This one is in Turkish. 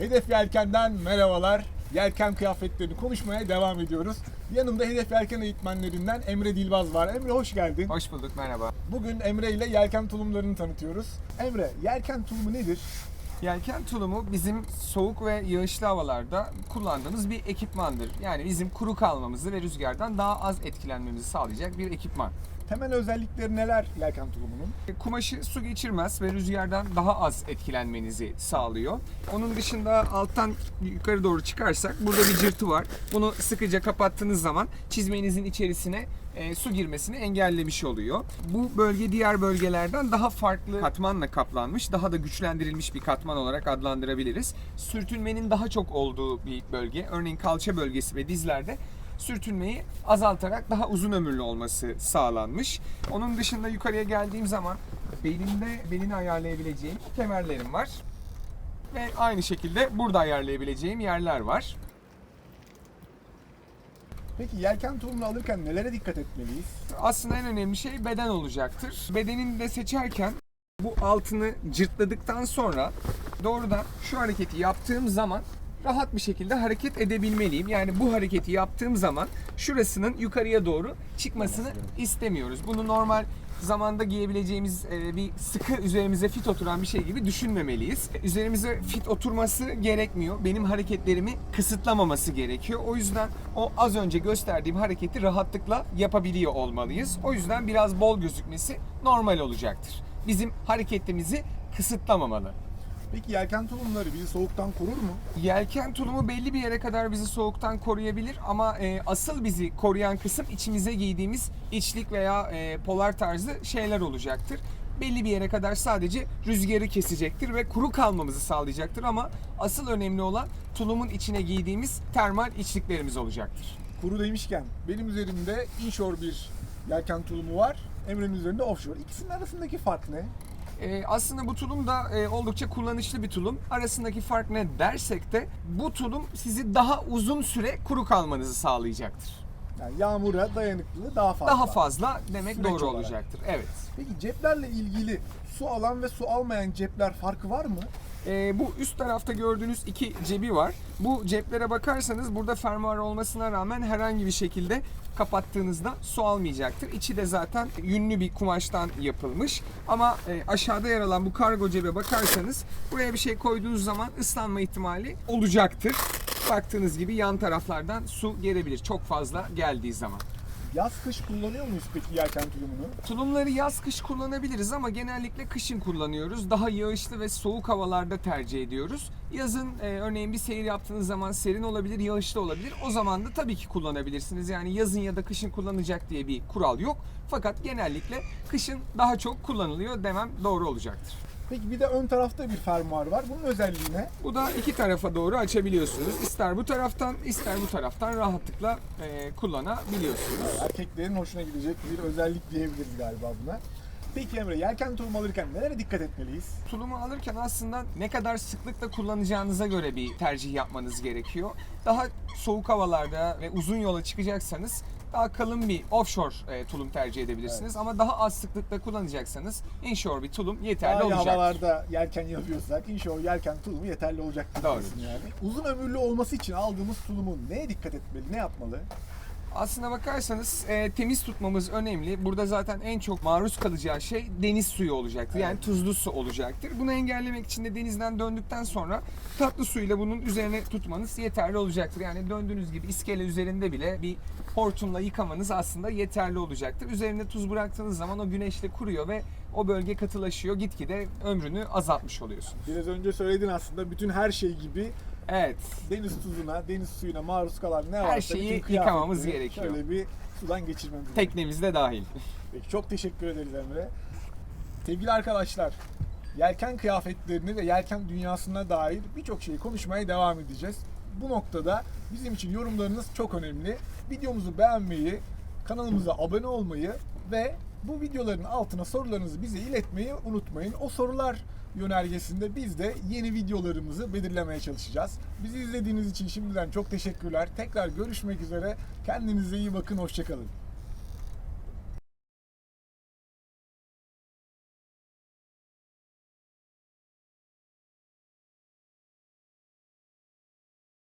Hedef Yelken'den merhabalar. Yelken kıyafetlerini konuşmaya devam ediyoruz. Yanımda Hedef Yelken eğitmenlerinden Emre Dilbaz var. Emre hoş geldin. Hoş bulduk, merhaba. Bugün Emre ile yelken tulumlarını tanıtıyoruz. Emre, yelken tulumu nedir? Yelken tulumu bizim soğuk ve yağışlı havalarda kullandığımız bir ekipmandır. Yani bizim kuru kalmamızı ve rüzgardan daha az etkilenmemizi sağlayacak bir ekipman. Temel özellikleri neler yelken tulumunun? Kumaşı su geçirmez ve rüzgardan daha az etkilenmenizi sağlıyor. Onun dışında alttan yukarı doğru çıkarsak burada bir cırtı var. Bunu sıkıca kapattığınız zaman çizmenizin içerisine e, su girmesini engellemiş oluyor. Bu bölge diğer bölgelerden daha farklı katmanla kaplanmış, daha da güçlendirilmiş bir katman olarak adlandırabiliriz. Sürtünmenin daha çok olduğu bir bölge, örneğin kalça bölgesi ve dizlerde sürtünmeyi azaltarak daha uzun ömürlü olması sağlanmış. Onun dışında yukarıya geldiğim zaman belimde belini ayarlayabileceğim kemerlerim var. Ve aynı şekilde burada ayarlayabileceğim yerler var. Peki yelken tulumunu alırken nelere dikkat etmeliyiz? Aslında en önemli şey beden olacaktır. Bedenini de seçerken bu altını cırtladıktan sonra doğrudan şu hareketi yaptığım zaman rahat bir şekilde hareket edebilmeliyim. Yani bu hareketi yaptığım zaman şurasının yukarıya doğru çıkmasını istemiyoruz. Bunu normal zamanda giyebileceğimiz e, bir sıkı üzerimize fit oturan bir şey gibi düşünmemeliyiz. Üzerimize fit oturması gerekmiyor. Benim hareketlerimi kısıtlamaması gerekiyor. O yüzden o az önce gösterdiğim hareketi rahatlıkla yapabiliyor olmalıyız. O yüzden biraz bol gözükmesi normal olacaktır. Bizim hareketimizi kısıtlamamalı. Peki yelken tulumları bizi soğuktan korur mu? Yelken tulumu belli bir yere kadar bizi soğuktan koruyabilir ama e, asıl bizi koruyan kısım içimize giydiğimiz içlik veya e, polar tarzı şeyler olacaktır. Belli bir yere kadar sadece rüzgarı kesecektir ve kuru kalmamızı sağlayacaktır ama asıl önemli olan tulumun içine giydiğimiz termal içliklerimiz olacaktır. Kuru demişken benim üzerimde inshore bir yelken tulumu var. Emre'nin üzerinde offshore. İkisinin arasındaki fark ne? E, aslında bu tulum da e, oldukça kullanışlı bir tulum. Arasındaki fark ne dersek de bu tulum sizi daha uzun süre kuru kalmanızı sağlayacaktır. Yani yağmura dayanıklılığı daha fazla. Daha fazla demek Süreç doğru olarak. olacaktır. Evet. Peki ceplerle ilgili su alan ve su almayan cepler farkı var mı? Ee, bu üst tarafta gördüğünüz iki cebi var. Bu ceplere bakarsanız burada fermuar olmasına rağmen herhangi bir şekilde kapattığınızda su almayacaktır. İçi de zaten yünlü bir kumaştan yapılmış. Ama e, aşağıda yer alan bu kargo cebe bakarsanız buraya bir şey koyduğunuz zaman ıslanma ihtimali olacaktır. Baktığınız gibi yan taraflardan su gelebilir çok fazla geldiği zaman. Yaz kış kullanıyor muyuz peki yelken tulumunu? Tulumları yaz kış kullanabiliriz ama genellikle kışın kullanıyoruz. Daha yağışlı ve soğuk havalarda tercih ediyoruz. Yazın e, örneğin bir seyir yaptığınız zaman serin olabilir, yağışlı olabilir. O zaman da tabii ki kullanabilirsiniz. Yani yazın ya da kışın kullanacak diye bir kural yok. Fakat genellikle kışın daha çok kullanılıyor demem doğru olacaktır. Peki bir de ön tarafta bir fermuar var. Bunun özelliği ne? Bu da iki tarafa doğru açabiliyorsunuz. İster bu taraftan ister bu taraftan rahatlıkla e, kullanabiliyorsunuz. Erkeklerin hoşuna gidecek bir özellik diyebiliriz galiba buna. Peki Emre, yelken tulum alırken nelere dikkat etmeliyiz? Tulumu alırken aslında ne kadar sıklıkla kullanacağınıza göre bir tercih yapmanız gerekiyor. Daha soğuk havalarda ve uzun yola çıkacaksanız daha kalın bir offshore e, tulum tercih edebilirsiniz. Ama daha az sıklıkla kullanacaksanız inshore bir tulum yeterli iyi olacaktır. havalarda yelken yapıyorsak inşallah yelken tulumu yeterli olacak Doğru. yani. Uzun ömürlü olması için aldığımız tulumun neye dikkat etmeli, ne yapmalı? Aslına bakarsanız e, temiz tutmamız önemli. Burada zaten en çok maruz kalacağı şey deniz suyu olacaktır. Yani tuzlu su olacaktır. Bunu engellemek için de denizden döndükten sonra tatlı suyla bunun üzerine tutmanız yeterli olacaktır. Yani döndüğünüz gibi iskele üzerinde bile bir hortumla yıkamanız aslında yeterli olacaktır. Üzerine tuz bıraktığınız zaman o güneşte kuruyor ve o bölge katılaşıyor. Gitgide ömrünü azaltmış oluyorsun. Biraz önce söyledin aslında bütün her şey gibi Evet. deniz tuzuna, deniz suyuna maruz kalan ne varsa şeyi bütün kıyafetleri yıkamamız gerekiyor. Şöyle bir sudan geçirmemiz gerekiyor. Teknemiz de dahil. Peki çok teşekkür ederiz Emre. Sevgili arkadaşlar, yelken kıyafetlerini ve yelken dünyasına dair birçok şeyi konuşmaya devam edeceğiz. Bu noktada bizim için yorumlarınız çok önemli. Videomuzu beğenmeyi, kanalımıza abone olmayı ve bu videoların altına sorularınızı bize iletmeyi unutmayın. O sorular yönergesinde biz de yeni videolarımızı belirlemeye çalışacağız. Bizi izlediğiniz için şimdiden çok teşekkürler. Tekrar görüşmek üzere. Kendinize iyi bakın. Hoşçakalın.